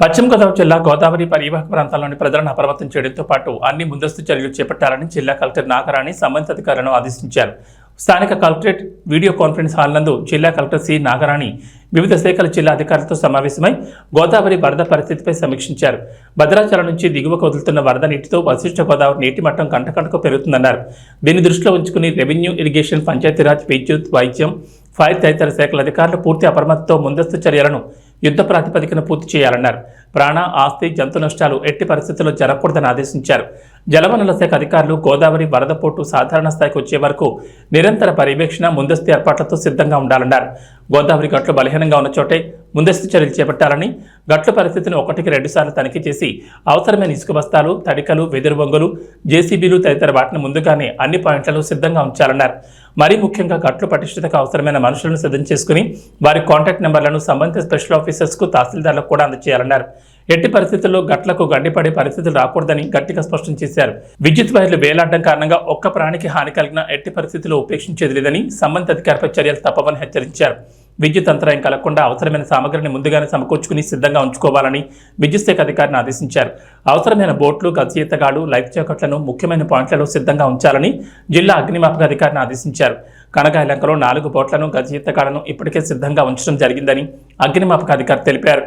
పశ్చిమ గోదావరి జిల్లా గోదావరి పరివాహక ప్రాంతాల్లోని ప్రజలను అప్రమత్తం చేయడంతో పాటు అన్ని ముందస్తు చర్యలు చేపట్టాలని జిల్లా కలెక్టర్ నాగరాణి సంబంధిత అధికారులను ఆదేశించారు. స్థానిక కలెక్టరేట్ వీడియో కాన్ఫరెన్స్ హాల్ నందు జిల్లా కలెక్టర్ సి నాగరాణి వివిధ శాఖల జిల్లా అధికారులతో సమావేశమై గోదావరి వరద పరిస్థితిపై సమీక్షించారు. భద్రాచలం నుంచి దిగువకు వదులుతున్న వరద నీటితో వశిష్ఠ గోదావరి నీటి మట్టం కంటకంటకు పెరుగుతుందన్నారు. దీన్ని దృష్టిలో ఉంచుకుని రెవెన్యూ ఇరిగేషన్ పంచాయతీరాజ్ విద్యుత్ వైద్యం ఫైర్ తదితర శాఖల అధికారులు పూర్తి అప్రమత్తతో ముందస్తు చర్యలను యుద్ధ ప్రాతిపదికన పూర్తి చేయాలన్నారు. ప్రాణ ఆస్తి జంతు నష్టాలు ఎట్టి పరిస్థితుల్లో జరగకూడదని ఆదేశించారు. జలవనరుల శాఖ అధికారులు గోదావరి వరద పోటు సాధారణ స్థాయికి వచ్చే వరకు నిరంతర పర్యవేక్షణ ముందస్తు ఏర్పాట్లతో సిద్ధంగా ఉండాలన్నారు. గోదావరి గట్లు బలహీనంగా ఉన్న చోటే ముందస్తు చర్యలు చేపట్టాలని గట్ల పరిస్థితిని ఒకటికి రెండుసార్లు తనిఖీ చేసి అవసరమైన ఇసుక బస్తాలు తడికలు వెదురు బొంగులు జేసీబీలు తదితర వాటిని ముందుగానే అన్ని పాయింట్లలో సిద్ధంగా ఉంచాలన్నారు. మరీ ముఖ్యంగా గట్లు పటిష్టతకు అవసరమైన మనుషులను సిద్ధం చేసుకుని వారి కాంటాక్ట్ నెంబర్లను సంబంధిత స్పెషల్ ఆఫీసర్స్కు తహసీల్దార్లకు కూడా అందజేయాలన్నారు ఎట్టి పరిస్థితుల్లో గట్లకు గండిపడే పరిస్థితులు రాకూడదని గట్టిగా స్పష్టం చేశారు. విద్యుత్ వైర్లు వేలాడడం కారణంగా ఒక్క ప్రాణికి హాని కలిగిన ఎట్టి పరిస్థితుల్లో ఉపేక్షించేది లేదని సంబంధిత అధికారిపై చర్యలు తప్పవని హెచ్చరించారు. విద్యుత్ అంతరాయం కలగకుండా అవసరమైన సామగ్రిని ముందుగానే సమకూర్చుకుని సిద్ధంగా ఉంచుకోవాలని విద్యుత్ శాఖ అధికారిని ఆదేశించారు. అవసరమైన బోట్లు గజీతగాడు లైఫ్ జాకెట్లను ముఖ్యమైన పాయింట్లలో సిద్ధంగా ఉంచాలని జిల్లా అగ్నిమాపక అధికారిని ఆదేశించారు. కనకాయలంకలో నాలుగు బోట్లను గజీతగాళ్ళను ఇప్పటికే సిద్ధంగా ఉంచడం జరిగిందని అగ్నిమాపక అధికారి తెలిపారు.